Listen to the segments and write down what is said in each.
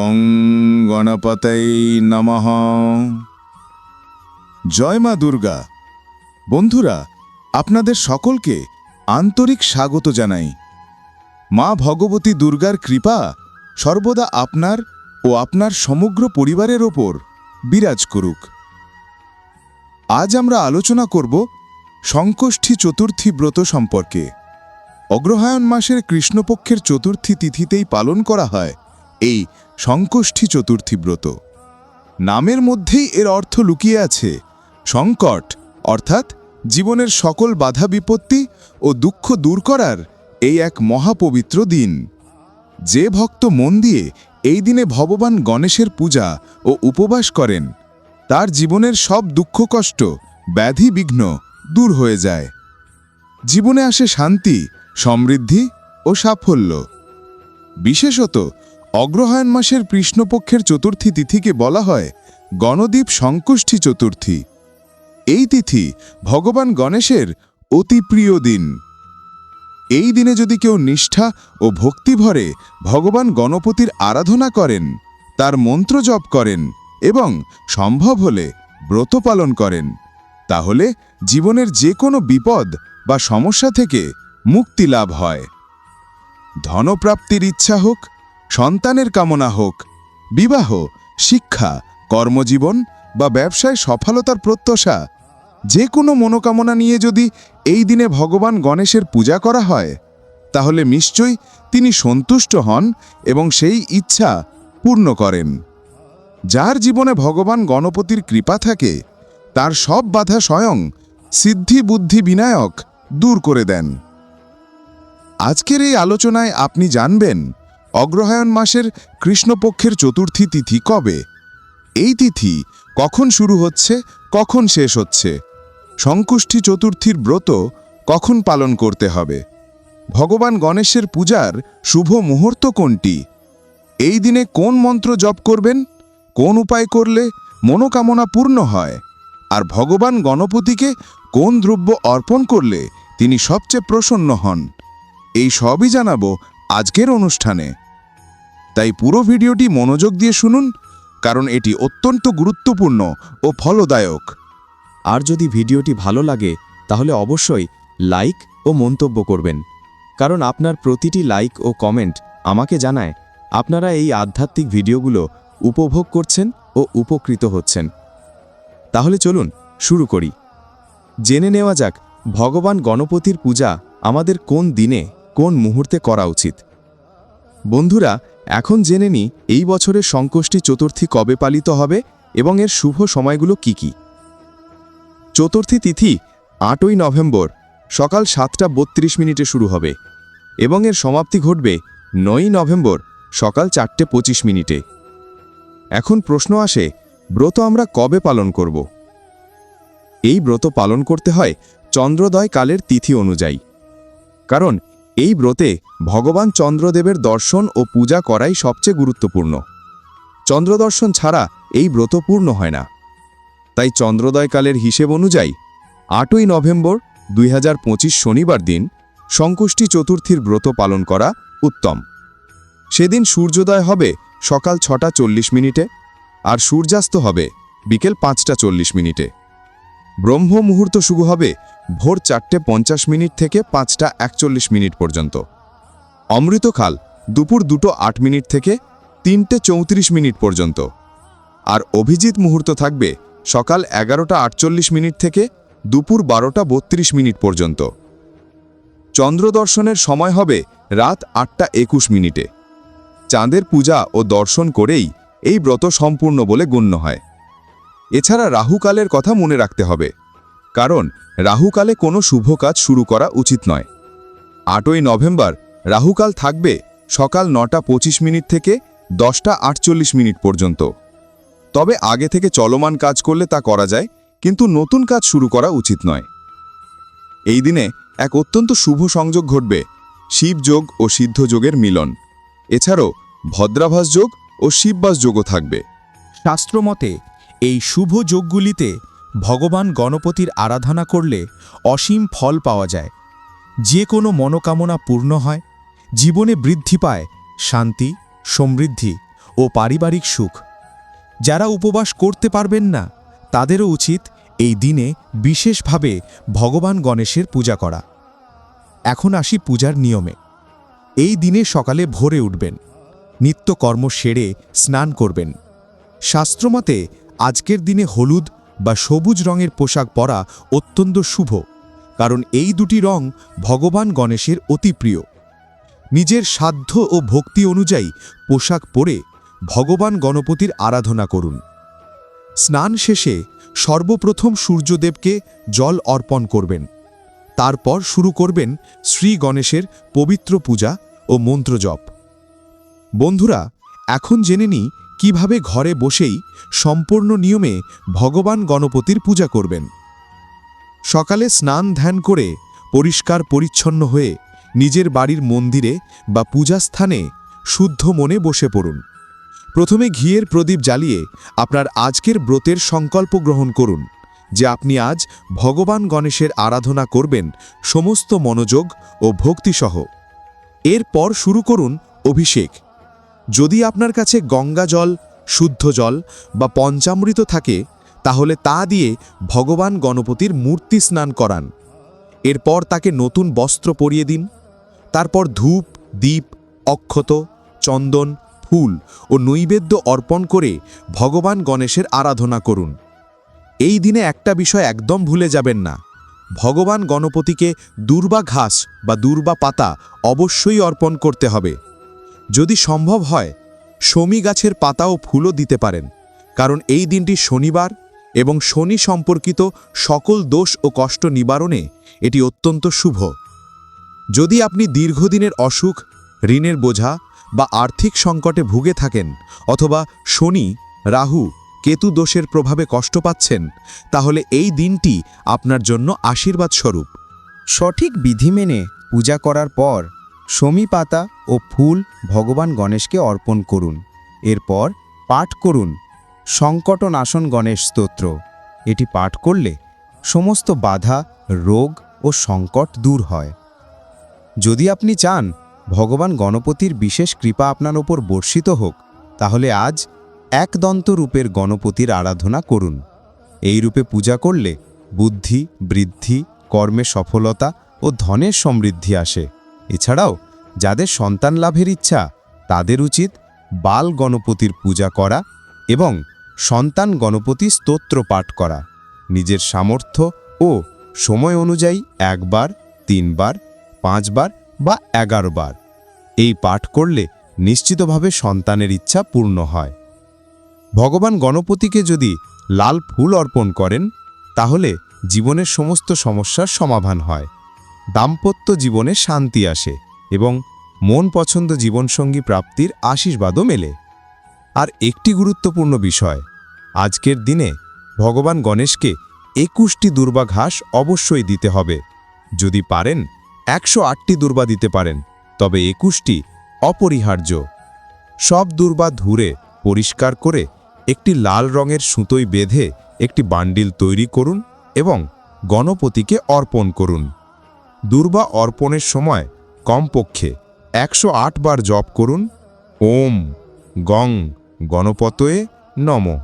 গং গণপতৈ নমঃ। জয় মা দুর্গা। বন্ধুরা, আপনাদের সকলকে আন্তরিক স্বাগত জানাই। মা ভগবতী দুর্গার কৃপা সর্বদা আপনার ও আপনার সমগ্র পরিবারের ওপর বিরাজ করুক। আজ আমরা আলোচনা করব সংকষ্ঠী চতুর্থী ব্রত সম্পর্কে। অগ্রহায়ণ মাসের কৃষ্ণপক্ষের চতুর্থী তিথিতেই পালন করা হয়। এই সংকষ্ঠী চতুর্থী ব্রত। নামের মধ্যেই এর অর্থ লুকিয়ে আছে সংকট, অর্থাৎ জীবনের সকল বাধা বিপত্তি ও দুঃখ দূর করার এই এক মহাপবিত্র দিন। যে ভক্ত মন দিয়ে এই দিনে ভগবান গণেশের পূজা ও উপবাস করেন, তার জীবনের সব দুঃখ কষ্ট, ব্যাধি বিঘ্ন দূর হয়ে যায়। জীবনে আসে শান্তি, সমৃদ্ধি ও সাফল্য। বিশেষত অগ্রহায়ণ মাসের কৃষ্ণপক্ষের চতুর্থী তিথিকে বলা হয় গণদ্বীপ সংকষ্ঠী চতুর্থী। এই তিথি ভগবান গণেশের অতি প্রিয় দিন। এই দিনে যদি কেউ নিষ্ঠা ও ভক্তি ভরে ভগবান গণপতির আরাধনা করেন, তার মন্ত্র জপ করেন এবং সম্ভব হলে ব্রত পালন করেন, তাহলে জীবনের যে কোনো বিপদ বা সমস্যা থেকে মুক্তি লাভ হয়। ধনপ্রাপ্তির ইচ্ছা হোক সন্তানের কামনা হোক, বিবাহ, শিক্ষা, কর্মজীবন বা ব্যবসায় সফলতার প্রত্যাশা, যে কোনো মনোকামনা নিয়ে যদি এই দিনে ভগবান গণেশের পূজা করা হয়, তাহলে নিশ্চয়ই তিনি সন্তুষ্ট হন এবং সেই ইচ্ছা পূর্ণ করেন। যার জীবনে ভগবান গণপতির কৃপা থাকে, তার সব বাধা স্বয়ং সিদ্ধি বুদ্ধি বিনায়ক দূর করে দেন। আজকের এই আলোচনায় আপনি জানবেন অগ্রহায়ণ মাসের কৃষ্ণপক্ষের চতুর্থী তিথি কবে? এই তিথি কখন শুরু হচ্ছে, কখন শেষ হচ্ছে? সংকুষ্ঠী চতুর্থীর ব্রত কখন পালন করতে হবে? ভগবান গণেশের পূজার শুভ মুহূর্ত কোনটি? এই দিনে কোন মন্ত্র জপ করবেন? কোন উপায় করলে মনোকামনা পূর্ণ হয়? আর ভগবান গণপতিকে কোন দ্রব্য অর্পণ করলে তিনি সবচেয়ে প্রসন্ন হন? এই সবই জানাব আজকের অনুষ্ঠানে। তাই পুরো ভিডিওটি মনোযোগ দিয়ে শুনুন, কারণ এটি অত্যন্ত গুরুত্বপূর্ণ ও ফলদায়ক। আর যদি ভিডিওটি ভালো লাগে, তাহলে অবশ্যই লাইক ও মন্তব্য করবেন। কারণ আপনার প্রতিটি লাইক ও কমেন্ট আমাকে জানায়, আপনারা এই আধ্যাত্মিক ভিডিওগুলো উপভোগ করছেন ও উপকৃত হচ্ছেন। তাহলে চলুন শুরু করি। জেনে নেওয়া যাক, ভগবান গণপতির পূজা আমাদের কোন দিনে, কোন মুহূর্তে করা উচিত। বন্ধুরা এখন জেনে নি, এই বছরের সংকষ্টি চতুর্থী কবে পালিত হবে এবং এর শুভ সময়গুলো কি কি। চতুর্থী তিথি, আটই নভেম্বর, সকাল সাতটা বত্রিশ মিনিটে শুরু হবে এবং এর সমাপ্তি ঘটবে নয়ই নভেম্বর, সকাল চারটে পঁচিশ মিনিটে। এখন প্রশ্ন আসে, ব্রত আমরা কবে পালন করব? এই ব্রত পালন করতে হয় চন্দ্রোদয় কালের তিথি অনুযায়ী। কারণ এই ব্রতে ভগবান চন্দ্রদেবের দর্শন ও পূজা করাই সবচেয়ে গুরুত্বপূর্ণ। চন্দ্রদর্শন ছাড়া এই ব্রত পূর্ণ হয় না। তাই চন্দ্রোদয়কালের হিসেব অনুযায়ী আটই নভেম্বর দুই হাজার পঁচিশ শনিবার দিন সংকুষ্টি চতুর্থীর ব্রত পালন করা উত্তম। সেদিন সূর্যোদয় হবে সকাল ছটা চল্লিশ মিনিটে আর সূর্যাস্ত হবে বিকেল পাঁচটা চল্লিশ মিনিটে। ব্রহ্ম মুহূর্ত শুরু হবে ভোর চারটে পঞ্চাশ মিনিট থেকে পাঁচটা একচল্লিশ মিনিট পর্যন্ত। অমৃতকাল দুপুর দুটো আট মিনিট থেকে তিনটে চৌত্রিশ মিনিট পর্যন্ত। আর অভিজিৎ মুহূর্ত থাকবে সকাল এগারোটা আটচল্লিশ মিনিট থেকে দুপুর বারোটা বত্রিশ মিনিট পর্যন্ত। চন্দ্র দর্শনের সময় হবে রাত আটটা একুশ মিনিটে। চাঁদের পূজা ও দর্শন করেই এই ব্রত সম্পূর্ণ বলে গণ্য হয়। এছাড়া রাহুকালের কথা মনে রাখতে হবে। কারণ, রাহুকালে কোনো শুভ কাজ শুরু করা উচিত নয়। আটই নভেম্বর, রাহুকাল থাকবে সকাল নটা পঁচিশ মিনিট থেকে দশটা আটচল্লিশ মিনিট পর্যন্ত। তবে আগে থেকে চলমান কাজ করলে তা করা যায়, কিন্তু নতুন কাজ শুরু করা উচিত নয়। এই দিনে এক অত্যন্ত শুভ সংযোগ ঘটবে শিবযোগ ও সিদ্ধযোগের মিলন। এছাড়াও ভদ্রাভাস যোগ ও শিববাস যোগও থাকবে। শাস্ত্রমতে এই শুভ যোগগুলিতে ভগবান গণপতির আরাধনা করলে অসীম ফল পাওয়া যায়। যে কোনো মনোকামনা পূর্ণ হয়, জীবনে বৃদ্ধি পায় শান্তি, সমৃদ্ধি ও পারিবারিক সুখ। যারা উপবাস করতে পারবেন না, তাদেরও উচিত এই দিনে বিশেষভাবে ভগবান গণেশের পূজা করা। এখন আসি পূজার নিয়মে। এই দিনে সকালে ভোরে উঠবেন নিত্যকর্ম সেরে স্নান করবেন। শাস্ত্রমতে আজকের দিনে হলুদ বা সবুজ রঙের পোশাক পরা অত্যন্ত শুভ, কারণ এই দুটি রং ভগবান গণেশের অতি প্রিয়। নিজের সাধ্য ও ভক্তি অনুযায়ী পোশাক পরে ভগবান গণপতির আরাধনা করুন। স্নান শেষে সর্বপ্রথম সূর্যদেবকে জল অর্পণ করবেন। তারপর শুরু করবেন শ্রী গণেশের পবিত্র পূজা ও মন্ত্রজপ। বন্ধুরা, এখন জেনে নিই কীভাবে ঘরে বসেই সম্পূর্ণ নিয়মে ভগবান গণপতির পূজা করবেন। সকালে স্নান ধ্যান করে পরিষ্কার পরিচ্ছন্ন হয়ে নিজের বাড়ির মন্দিরে বা পূজাস্থানে শুদ্ধ মনে বসে পড়ুন। প্রথমে ঘিয়ের প্রদীপ জ্বালিয়ে আপনার আজকের ব্রতের সংকল্প গ্রহণ করুন, যে আপনি আজ ভগবান গণেশের আরাধনা করবেন সমস্ত মনোযোগ ও ভক্তিসহ। এরপর শুরু করুন অভিষেক। যদি আপনার কাছে গঙ্গা জল, শুদ্ধ জল বা পঞ্চামৃত থাকে, তাহলে তা দিয়ে ভগবান গণপতির মূর্তি স্নান করান। এরপর তাকে নতুন বস্ত্র পরিয়ে দিন। তারপর ধূপ, দীপ, অক্ষত, চন্দন, ফুল ও নৈবেদ্য অর্পণ করে ভগবান গণেশের আরাধনা করুন। এই দিনে একটা বিষয় একদম ভুলে যাবেন না। ভগবান গণপতিকে দুর্বা ঘাস বা দুর্বা পাতা অবশ্যই অর্পণ করতে হবে। যদি সম্ভব হয়, শমী গাছের পাতা ও ফুলও দিতে পারেন, কারণ এই দিনটি শনিবার এবং শনি সম্পর্কিত সকল দোষ ও কষ্ট নিবারণে এটি অত্যন্ত শুভ। যদি আপনি দীর্ঘদিনের অসুখ, ঋণের বোঝা বা আর্থিক সংকটে ভুগে থাকেন অথবা শনি, রাহু, কেতু দোষের প্রভাবে কষ্ট পাচ্ছেন, তাহলে এই দিনটি আপনার জন্য আশীর্বাদ স্বরূপ সঠিক বিধি মেনে পূজা করার পর সমী পাতা ও ফুল ভগবান গণেশকে অর্পণ করুন। এরপর পাঠ করুন। সংকটনাশন গণেশ স্তোত্র। এটি পাঠ করলে সমস্ত বাধা, রোগ ও সংকট দূর হয়। যদি আপনি চান ভগবান গণপতির বিশেষ কৃপা আপনার ওপর বর্ষিত হোক, তাহলে আজ একদন্ত রূপের গণপতির আরাধনা করুন। এই রূপে পূজা করলে বুদ্ধি, বৃদ্ধি, কর্মে সফলতা ও ধনের সমৃদ্ধি আসে। এছাড়াও, যাদের সন্তান লাভের ইচ্ছা, তাদের উচিত বাল গণপতির পূজা করা এবং সন্তান গণপতি স্তোত্র পাঠ করা। নিজের সামর্থ্য ও সময় অনুযায়ী একবার, তিনবার, পাঁচবার বা এগারো বার এই পাঠ করলে নিশ্চিতভাবে সন্তানের ইচ্ছা পূর্ণ হয়। ভগবান গণপতিকে যদি লাল ফুল অর্পণ করেন, তাহলে জীবনের সমস্ত সমস্যার সমাধান হয়। দাম্পত্য জীবনে শান্তি আসে এবং মন পছন্দ জীবনসঙ্গী প্রাপ্তির আশীর্বাদও মেলে। আর একটি গুরুত্বপূর্ণ বিষয়, আজকের দিনে ভগবান গণেশকে একুশটি দুর্বা ঘাস অবশ্যই দিতে হবে। যদি পারেন, একশো আটটি দুর্বা দিতে পারেন, তবে একুশটি অপরিহার্য। সব দুর্বা ধুরে, পরিষ্কার করে একটি লাল রঙের সুতোয় বেঁধে একটি বান্ডিল তৈরি করুন এবং গণপতিকে অর্পণ করুন। দুর্বা অর্পণের সময় কমপক্ষে একশো আট বার জপ করুন। ওম গং গণপতয়ে নম।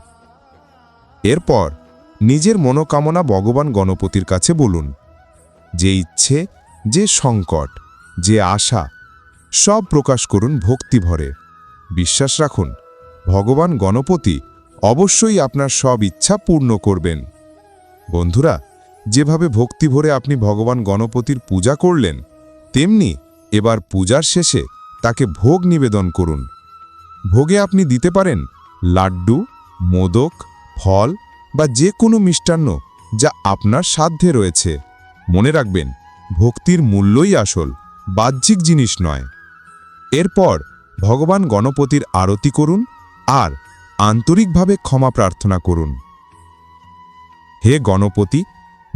এরপর নিজের মনোকামনা ভগবান গণপতির কাছে বলুন। যে ইচ্ছে, যে সংকট, যে আশা, সব প্রকাশ করুন ভক্তিভরে। বিশ্বাস রাখুন, ভগবান গণপতি অবশ্যই আপনার সব ইচ্ছা পূর্ণ করবেন। বন্ধুরা যেভাবে ভক্তি ভরে আপনি ভগবান গণপতির পূজা করলেন, তেমনি এবার পূজার শেষে তাকে ভোগ নিবেদন করুন। ভোগে আপনি দিতে পারেন লাড্ডু, মোদক, ফল বা যে কোনো মিষ্টান্ন যা আপনার সাধ্যে রয়েছে। মনে রাখবেন, ভক্তির মূল্যই আসল, বাহ্যিক জিনিস নয়। এরপর ভগবান গণপতির আরতি করুন আর আন্তরিকভাবে ক্ষমা প্রার্থনা করুন। হে গণপতি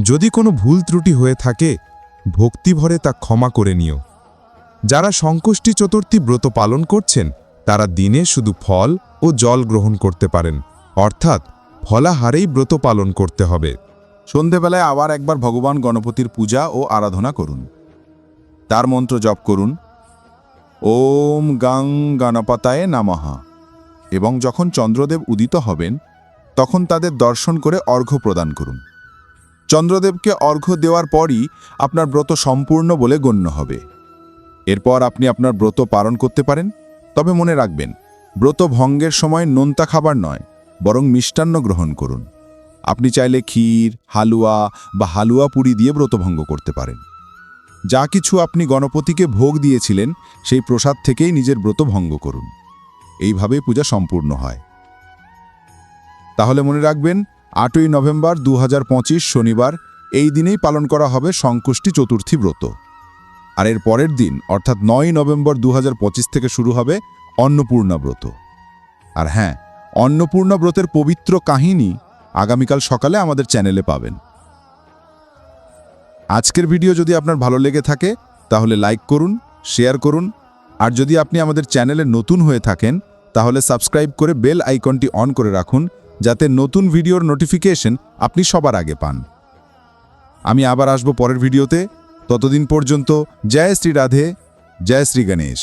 যদি কোনো ভুল ত্রুটি হয়ে থাকে, ভক্তিভরে তা ক্ষমা করে নিও। যারা সংকষ্টি চতুর্থী ব্রত পালন করছেন, তারা দিনে শুধু ফল ও জল গ্রহণ করতে পারেন, অর্থাৎ ফলাহারেই ব্রত পালন করতে হবে। সন্ধেবেলায় আবার একবার ভগবান গণপতির পূজা ও আরাধনা করুন। তার মন্ত্র জপ করুন। ওম গাং গণপতায় নামহা এবং যখন চন্দ্রদেব উদিত হবেন, তখন তাদের দর্শন করে অর্ঘ্য প্রদান করুন। চন্দ্রদেবকে অর্ঘ্য দেওয়ার পরই আপনার ব্রত সম্পূর্ণ বলে গণ্য হবে। এরপর আপনি আপনার ব্রত পালন করতে পারেন, তবে মনে রাখবেন, ব্রত ভঙ্গের সময় নোনতা খাবার নয়, বরং মিষ্টান্ন গ্রহণ করুন। আপনি চাইলে ক্ষীর, হালুয়া বা হালুয়া পুরি দিয়ে ব্রতভঙ্গ করতে পারেন। যা কিছু আপনি গণপতিকে ভোগ দিয়েছিলেন, সেই প্রসাদ থেকেই নিজের ব্রত ভঙ্গ করুন। এইভাবেই পূজা সম্পূর্ণ হয়। তাহলে মনে রাখবেন আটই নভেম্বর দু হাজার পঁচিশ শনিবার এই দিনেই পালন করা হবে সংকুষ্টি চতুর্থী ব্রত। আর এর পরের দিন, অর্থাৎ নয় নভেম্বর দু হাজার পঁচিশ থেকে শুরু হবে অন্নপূর্ণা ব্রত। আর হ্যাঁ অন্নপূর্ণা ব্রতের পবিত্র কাহিনী আগামীকাল সকালে আমাদের চ্যানেলে পাবেন। আজকের ভিডিও যদি আপনার ভালো লেগে থাকে, তাহলে লাইক করুন, শেয়ার করুন, আর যদি আপনি আমাদের চ্যানেলে নতুন হয়ে থাকেন, তাহলে সাবস্ক্রাইব করে বেল আইকনটি অন করে রাখুন যাতে নতুন ভিডিওর নোটিফিকেশন আপনি সবার আগে পান। আমি আবার আসব পরের ভিডিওতে। ততদিন পর্যন্ত জয় শ্রী রাধে, জয় শ্রী গণেশ।